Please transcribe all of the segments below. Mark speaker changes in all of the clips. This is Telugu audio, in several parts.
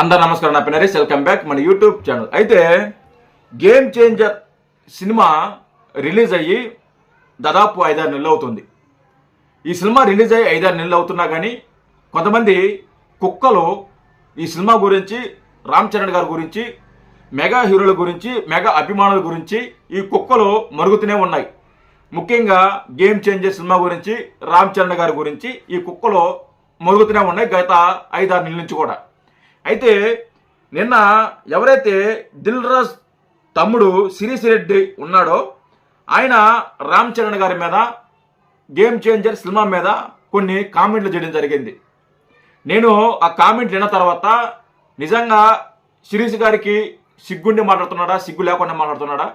Speaker 1: అందరు నమస్కారం నా పేరు వెల్కమ్ బ్యాక్ మన యూట్యూబ్ ఛానల్. అయితే గేమ్ చేంజర్ సినిమా రిలీజ్ అయ్యి దాదాపు ఐదారు నెలలు అవుతుంది. ఈ సినిమా రిలీజ్ అయ్యి ఐదారు నెలలు అవుతున్నా కానీ కొంతమంది కుక్కలు ఈ సినిమా గురించి రామ్ చరణ్ గారి గురించి మెగా హీరోల గురించి మెగా అభిమానుల గురించి ఈ కుక్కలు మరుగుతూనే ఉన్నాయి. ముఖ్యంగా గేమ్ చేంజర్ సినిమా గురించి రామ్ చరణ్ గారి గురించి ఈ కుక్కలు మరుగుతూనే ఉన్నాయి గత ఐదారు నెలల నుంచి కూడా. అయితే నిన్న ఎవరైతే దిల్ రాజ్ తమ్ముడు సిరీస్ రెడ్డి ఉన్నాడో ఆయన రామ్ చరణ్ గారి మీద గేమ్ చేంజర్ సినిమా మీద కొన్ని కామెంట్లు చేయడం జరిగింది. నేను ఆ కామెంట్ విన్న తర్వాత నిజంగా సిరీస్ గారికి సిగ్గుండి మాట్లాడుతున్నాడా సిగ్గు లేకుండా మాట్లాడుతున్నాడా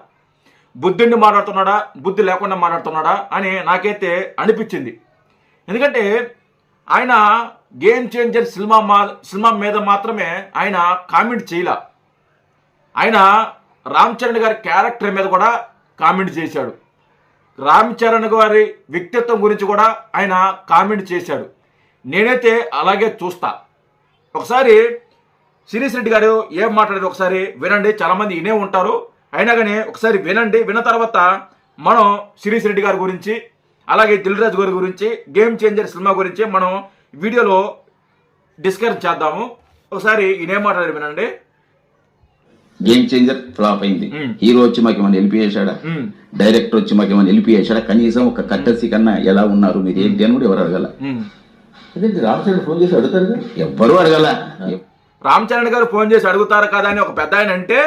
Speaker 1: బుద్ధిండి మాట్లాడుతున్నాడా బుద్ధి లేకుండా మాట్లాడుతున్నాడా అని నాకైతే అనిపించింది. ఎందుకంటే ఆయన గేమ్ చేంజర్ సినిమా మా సినిమా మీద మాత్రమే ఆయన కామెంట్ చేయలే. ఆయన రామ్ చరణ్ గారి క్యారెక్టర్ మీద కూడా కామెంట్ చేశాడు. రామ్ చరణ్ గారి వ్యక్తిత్వం గురించి కూడా ఆయన కామెంట్ చేశాడు. నేనైతే అలాగే చూస్తా. ఒకసారి శిరీష్ రెడ్డి గారు ఏం మాట్లాడారు ఒకసారి వినండి. చాలామంది వినే ఉంటారు. అయినా కానీ ఒకసారి వినండి. విన్న తర్వాత మనం శిరీష్ రెడ్డి గారి గురించి అలాగే దిల్రాజు గారి గురించి గేమ్ చేంజర్ సినిమా గురించి మనం వీడియోలో డిస్కస్ చేద్దాము. ఒకసారి ఈయన ఏం మాట్లాడారు వినండి.
Speaker 2: గేమ్ చేంజర్ ఫ్లాప్ అయింది. హీరో వచ్చి మాకు ఏమైనా హెల్ప్ చేశాడా
Speaker 1: మ్మ్.
Speaker 2: డైరెక్టర్ వచ్చి మాకు ఏమైనా హెల్ప్ చేశాడా కనీసం ఒక కట్టసి కన్నా ఎలా ఉన్నారు మీరు ఏంటి అని కూడా ఎవరు అడగల. అదే రామచంద్ర ఫోన్ చేసి అడుగుతారు కదా? ఎవ్వరూ అడగల.
Speaker 1: రామ్ చరణ్ గారు ఫోన్ చేసి అడుగుతారు కదా అని ఒక పెద్ద ఆయన అంటే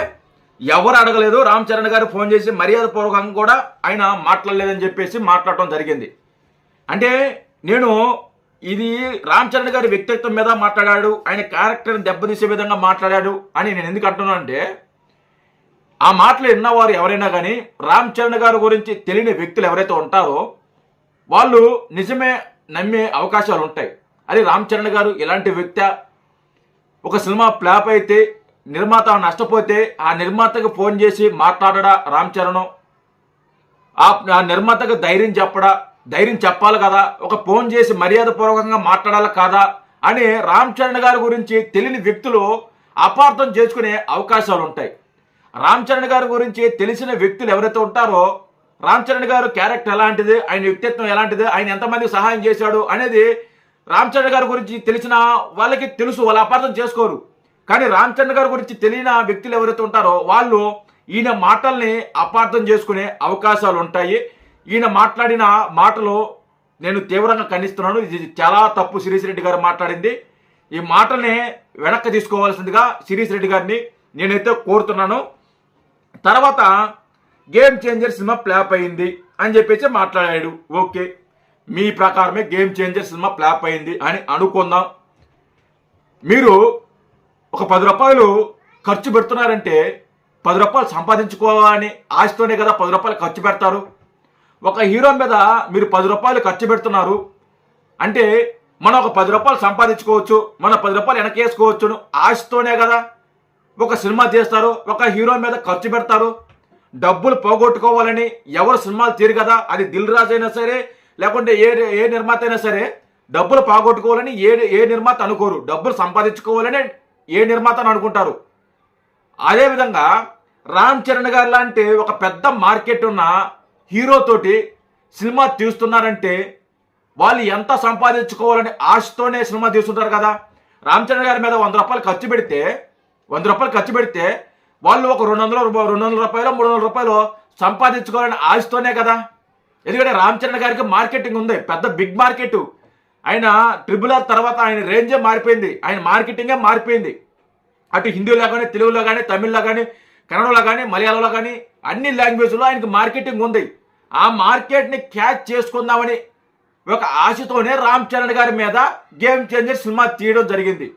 Speaker 1: ఎవరు అడగలేదు. రామ్ చరణ్ గారు ఫోన్ చేసి మర్యాద పూర్వకంగా కూడా ఆయన మాట్లాడలేదని చెప్పేసి మాట్లాడటం జరిగింది. అంటే నేను ఇది రామ్ చరణ్ గారి వ్యక్తిత్వం మీద మాట్లాడాడు. ఆయన క్యారెక్టర్ని దెబ్బతీసే విధంగా మాట్లాడాడు అని నేను ఎందుకు అంటున్నాను అంటే ఆ మాటలు విన్నవారు ఎవరైనా కానీ రామ్ చరణ్ గారి గురించి తెలియని వ్యక్తులు ఎవరైతే ఉంటారో వాళ్ళు నిజమే నమ్మే అవకాశాలు ఉంటాయి. అది రామ్ చరణ్ గారు ఎలాంటి వ్యక్తి ఒక సినిమా ఫ్లాప్ అయితే నిర్మాత నష్టపోతే ఆ నిర్మాతకు ఫోన్ చేసి మాట్లాడడా రామ్ చరణ్? ఆ ఆ నిర్మాతకు ధైర్యం చెప్పడా? ధైర్యం చెప్పాలి కదా. ఒక ఫోన్ చేసి మర్యాద పూర్వకంగా మాట్లాడాలి కాదా అని రామ్ చరణ్ గారి గురించి తెలియని వ్యక్తులు అపార్థం చేసుకునే అవకాశాలు ఉంటాయి. రామ్ చరణ్ గారి గురించి తెలిసిన వ్యక్తులు ఎవరైతే ఉంటారో రామ్ చరణ్ గారు క్యారెక్టర్ ఎలాంటిది ఆయన వ్యక్తిత్వం ఎలాంటిది ఆయన ఎంతమందికి సహాయం చేశాడు అనేది రామ్ చరణ్ గారి గురించి తెలిసిన వాళ్ళకి తెలుసు వాళ్ళు అపార్థం చేసుకోరు. కానీ రామ్ చరణ్ గారి గురించి తెలియని వ్యక్తులు ఎవరైతే ఉంటారో వాళ్ళు ఈయన మాటల్ని అపార్థం చేసుకునే అవకాశాలు ఉంటాయి. ఈయన మాట్లాడిన మాటలు నేను తీవ్రంగా ఖండిస్తున్నాను. ఇది చాలా తప్పు. శిరీష్ రెడ్డి గారు మాట్లాడింది. ఈ మాటనే వెనక్కి తీసుకోవాల్సిందిగా శిరీష్ రెడ్డి గారిని నేనైతే కోరుతున్నాను. తర్వాత గేమ్ చేంజర్ సినిమా ఫ్లాప్ అయింది అని చెప్పేసి మాట్లాడాడు. ఓకే. మీ ప్రకారమే గేమ్ చేంజర్ సినిమా ఫ్లాప్ అయింది అని అనుకుందాం. మీరు ఒక పది రూపాయలు ఖర్చు పెడుతున్నారంటే పది రూపాయలు సంపాదించుకోవాలని ఆశతోనే కదా పది రూపాయలు ఖర్చు పెడతారు. ఒక హీరో మీద మీరు పది రూపాయలు ఖర్చు పెడుతున్నారు. అంటే మనం ఒక పది రూపాయలు సంపాదించుకోవచ్చు మన పది రూపాయలు వెనకేసుకోవచ్చును ఆశతోనే కదా. ఒక సినిమా తీస్తారు ఒక హీరో మీద ఖర్చు పెడతారు. డబ్బులు పోగొట్టుకోవాలని ఎవరు సినిమాలు తీరు కదా అది దిల్ రాజు అయినా సరే లేకుంటే ఏ ఏ నిర్మాత అయినా సరే డబ్బులు పోగొట్టుకోవాలని ఏ ఏ నిర్మాత అనుకోరు. డబ్బులు సంపాదించుకోవాలని ఏ నిర్మాత అని అనుకుంటారు. అదేవిధంగా రామ్ చరణ్ గారు లాంటి ఒక పెద్ద మార్కెట్ ఉన్న హీరోతోటి సినిమా తీస్తున్నారంటే వాళ్ళు ఎంత సంపాదించుకోవాలని ఆశతోనే సినిమా తీస్తుంటారు కదా? రామ్ చరణ్ గారి మీద వంద రూపాయలు ఖర్చు పెడితే వంద రూపాయలు ఖర్చు పెడితే వాళ్ళు ఒక రెండు వందల రూపాయలు రెండు వందల రూపాయలు మూడు వందల రూపాయలు సంపాదించుకోవాలని ఆశతోనే కదా? ఎందుకంటే రామ్ చరణ్ గారికి మార్కెటింగ్ ఉంది పెద్ద బిగ్ మార్కెట్. ఆయన ట్రిపుల్ ఆర్ తర్వాత ఆయన రేంజే మారిపోయింది ఆయన మార్కెటింగే మారిపోయింది. అటు హిందీలో కానీ తెలుగులో కానీ తమిళ్ళో కానీ కన్నడలో కానీ మలయాళంలో కానీ అన్ని లాంగ్వేజ్లో ఆయనకి మార్కెటింగ్ ఉంది. ఆ మార్కెట్ని క్యాచ్ చేసుకుందామని ఒక ఆశతోనే రామ్ చరణ్ గారి మీద గేమ్ చేంజర్ సినిమా తీయడం జరిగింది.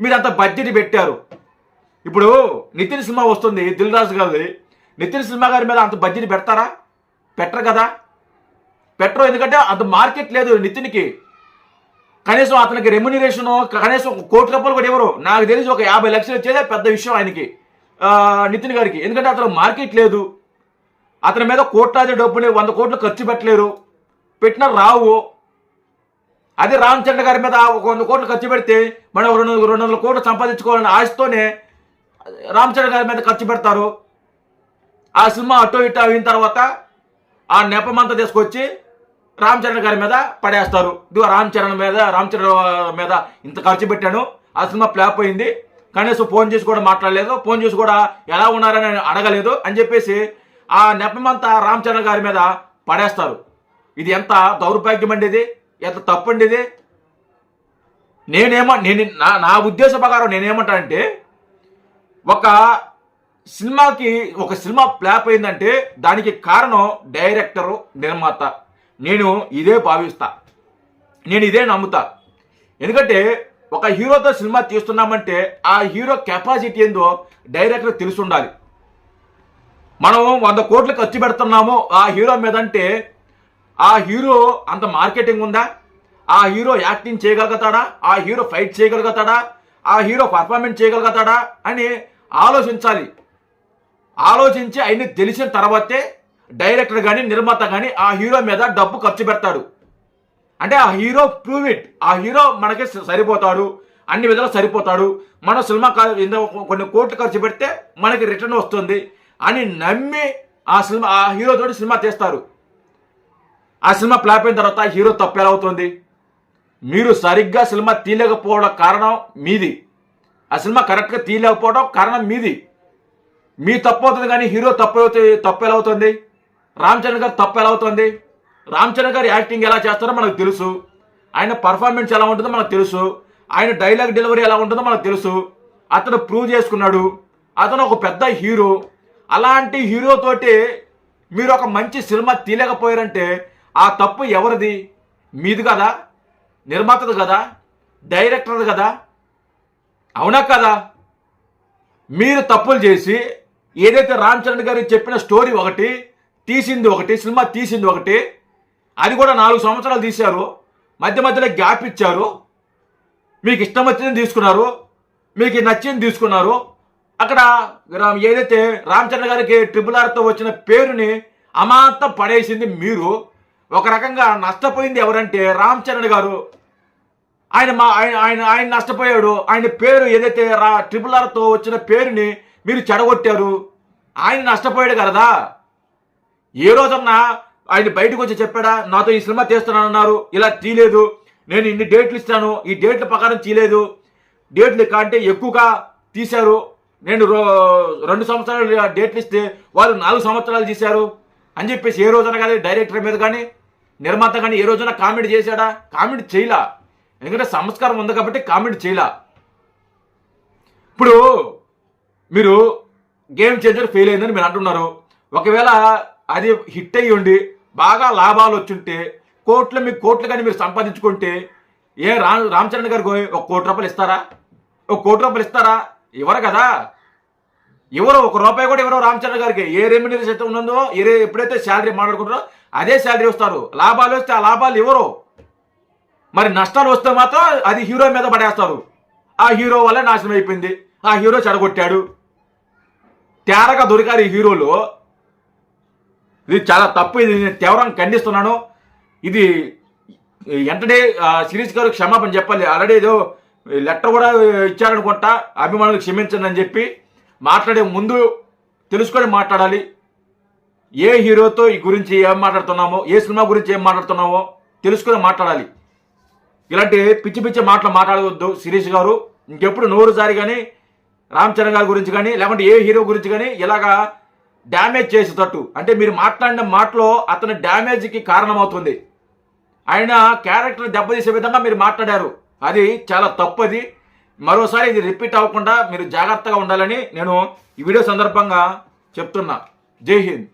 Speaker 1: మీరు అంత బడ్జెట్ పెట్టారు. ఇప్పుడు నితిన్ సినిమా వస్తుంది దిల్ రాజు గారి నితిన్ సినిమా గారి మీద అంత బడ్జెట్ పెడతారా? పెట్టరు కదా. పెట్టరు ఎందుకంటే అంత మార్కెట్ లేదు నితిన్కి. కనీసం అతనికి రెమ్యునరేషన్ కనీసం ఒక కోటి రూపాయలు కూడా ఇవ్వరు. నాకు తెలిసి ఒక యాభై లక్షలు వచ్చేదే పెద్ద విషయం ఆయనకి. నితిన్ గారికి. ఎందుకంటే అతను మార్కెట్ లేదు. అతని మీద కోట్లాది డబ్బుని వంద కోట్లు ఖర్చు పెట్టలేరు. పెట్టిన రావు. అదే రామ్ చరణ్ గారి మీద ఒక వంద కోట్లు ఖర్చు పెడితే మనం రెండు రెండు వందల కోట్లు సంపాదించుకోవాలని ఆశతోనే రామ్ గారి మీద ఖర్చు పెడతారు. ఆ సినిమా అటో ఇటు అయిన తర్వాత ఆ నెపమంతా తీసుకొచ్చి రామ్ చరణ్ గారి మీద పడేస్తారు. ఇదిగో రామ్ చరణ్ మీద రామ్ చరణ్ మీద ఇంత ఖర్చు పెట్టాను. ఆ సినిమా ఫ్లాప్ అయింది. కనీసం ఫోన్ చేసి కూడా మాట్లాడలేదు ఫోన్ చేసి కూడా ఎలా ఉన్నారని అడగలేదు అని చెప్పేసి ఆ నెపమంతా రామ్ చరణ్ గారి మీద పడేస్తారు. ఇది ఎంత దౌర్భాగ్యం అండి ఇది? ఎంత తప్పు అండి ఇది? నేనేమో నేను నా నా ఉద్దేశ ప్రకారం నేనేమంటానంటే ఒక సినిమాకి ఒక సినిమా ఫ్లాప్ అయిందంటే దానికి కారణం డైరెక్టరు నిర్మాత. నేను ఇదే భావిస్తా. నేను ఇదే నమ్ముతా. ఎందుకంటే ఒక హీరోతో సినిమా తీస్తున్నామంటే ఆ హీరో కెపాసిటీ ఏందో డైరెక్టర్ తెలిసి ఉండాలి మనం వంద కోట్లు ఖర్చు పెడుతున్నాము ఆ హీరో మీద అంటే ఆ హీరో అంత మార్కెటింగ్ ఉందా? ఆ హీరో యాక్టింగ్ చేయగలుగుతాడా? ఆ హీరో ఫైట్ చేయగలుగుతాడా? ఆ హీరో పర్ఫార్మెన్స్ చేయగలుగుతాడా? అని ఆలోచించాలి. ఆలోచించి అన్ని తెలిసిన తర్వాతే డైరెక్టర్ కానీ నిర్మాత కానీ ఆ హీరో మీద డబ్బు ఖర్చు పెడతాడు. అంటే ఆ హీరో ప్రూవ్ ఇట్. ఆ హీరో మనకి సరిపోతాడు. అన్ని విధాలు సరిపోతాడు. మన సినిమా కొన్ని కోట్లు ఖర్చు పెడితే మనకి రిటర్న్ వస్తుంది అని నమ్మి ఆ సినిమా ఆ హీరోతో సినిమా తీస్తారు. ఆ సినిమా ఫ్లాప్ అయిన తర్వాత ఆ హీరో తప్పు ఎలా అవుతుంది? మీరు సరిగ్గా సినిమా తీయలేకపోవడం కారణం మీది. ఆ సినిమా కరెక్ట్గా తీయలేకపోవడం కారణం మీది. మీ తప్పు అవుతుంది కానీ హీరో తప్పు అవుతుంది తప్పు ఎలా అవుతుంది? రామ్ చరణ్ గారు తప్పు ఎలా అవుతుంది? రామ్ చరణ్ గారు యాక్టింగ్ ఎలా చేస్తారో మనకు తెలుసు. ఆయన పర్ఫార్మెన్స్ ఎలా ఉంటుందో మనకు తెలుసు. ఆయన డైలాగ్ డెలివరీ ఎలా ఉంటుందో మనకు తెలుసు. అతను ప్రూవ్ చేసుకున్నాడు. అతను ఒక పెద్ద హీరో. అలాంటి హీరోతోటి మీరు ఒక మంచి సినిమా తీయలేకపోయారంటే ఆ తప్పు ఎవరిది? మీది కదా? నిర్మాతది కదా? డైరెక్టర్ది కదా? అవునా కదా? మీరు తప్పులు చేసి ఏదైతే రామ్ చరణ్ గారు చెప్పిన స్టోరీ ఒకటి తీసింది ఒకటి సినిమా తీసింది ఒకటి అది కూడా నాలుగు సంవత్సరాలు తీశారు. మధ్య మధ్యలో గ్యాప్ ఇచ్చారు. మీకు ఇష్టం వచ్చింది తీసుకున్నారు. మీకు నచ్చింది తీసుకున్నారు. అక్కడ ఏదైతే రామచంద్ర గారికి ట్రిపుల్ ఆర్తో వచ్చిన పేరుని అమాంతం పడేసింది మీరు. ఒక రకంగా నష్టపోయింది ఎవరంటే రామచరణ్ గారు. ఆయన మా ఆయన ఆయన ఆయన నష్టపోయాడు. ఆయన పేరు ఏదైతే రా ట్రిపుల్ ఆర్తో వచ్చిన పేరుని మీరు చెడగొట్టారు. ఆయన నష్టపోయాడు కదా. ఏ రోజన్నా ఆయన బయటకు వచ్చి చెప్పాడా నాతో ఈ సినిమా తీస్తున్నానన్నారు ఇలా తీయలేదు నేను ఇన్ని డేట్లు ఇస్తాను ఈ డేట్ల ప్రకారం తీయలేదు డేట్లు కంటే ఎక్కువగా తీశారు నేను రో- రెండు సంవత్సరాలు డేట్లు ఇస్తే వాళ్ళు నాలుగు సంవత్సరాలు తీశారు అని చెప్పేసి ఏ రోజున కానీ డైరెక్టర్ మీద కానీ నిర్మాత కానీ ఏ రోజున కామెడీ చేశాడా? కామెడీ చేయలా. ఎందుకంటే సంస్కారం ఉంది కాబట్టి కామెడీ చేయలా. ఇప్పుడు మీరు గేమ్ చేంజర్ ఫెయిల్ అయిందని మీరు అంటున్నారు. ఒకవేళ అది హిట్ అయ్యి ఉండి బాగా లాభాలు వచ్చుంటే కోట్లు మీకు కోట్లు కానీ మీరు సంపాదించుకుంటే ఏ రామ్ రామ్చరణ్ గారికి ఒక కోటి రూపాయలు ఇస్తారా? ఒక కోటి రూపాయలు ఇస్తారా? ఇవ్వరు కదా. ఎవరు ఒక రూపాయి కూడా ఎవరో రామ్చరణ్ గారికి ఏ రెమ్యూనరేషన్ అయితే ఉన్నదో ఏ ఎప్పుడైతే శాలరీ మాట్లాడుకుంటారో అదే శాలరీ వస్తారు లాభాలు వస్తే ఆ లాభాలు ఎవరు? మరి నష్టాలు వస్తే మాత్రం అది హీరో మీద పడేస్తారు. ఆ హీరో వల్ల నాశనం అయిపోయింది. ఆ హీరో చెడగొట్టాడు. తేరగా దొరికారు ఈ హీరోలు. ఇది చాలా తప్పు. ఇది నేను తీవ్రంగా ఖండిస్తున్నాను. ఇది వెంటనే శిరీష్ గారు క్షమాపణ చెప్పాలి. ఆల్రెడీ ఏదో లెటర్ కూడా ఇచ్చారనుకుంటా. అభిమానులకు క్షమించండి అని చెప్పి మాట్లాడే ముందు తెలుసుకొని మాట్లాడాలి. ఏ హీరోతో ఈ గురించి ఏం మాట్లాడుతున్నామో ఏ సినిమా గురించి ఏం మాట్లాడుతున్నామో తెలుసుకొని మాట్లాడాలి. ఇలాంటి పిచ్చి పిచ్చి మాటలు మాట్లాడవద్దు శిరీష్ గారు. ఇంకెప్పుడు నోరు జారి కానీ రామ్ చరణ్ గారి గురించి కానీ లేకుంటే ఏ హీరో గురించి కానీ ఇలాగా డ్యామేజ్ చేసేటట్టు. అంటే మీరు మాట్లాడిన మాటలో అతని డ్యామేజ్కి కారణమవుతుంది. ఆయన క్యారెక్టర్ దెబ్బతీసే విధంగా మీరు మాట్లాడారు. అది చాలా తప్పది. మరోసారి ఇది రిపీట్ అవ్వకుండా మీరు జాగ్రత్తగా ఉండాలని నేను ఈ వీడియో సందర్భంగా చెప్తున్నా. జై హింద్.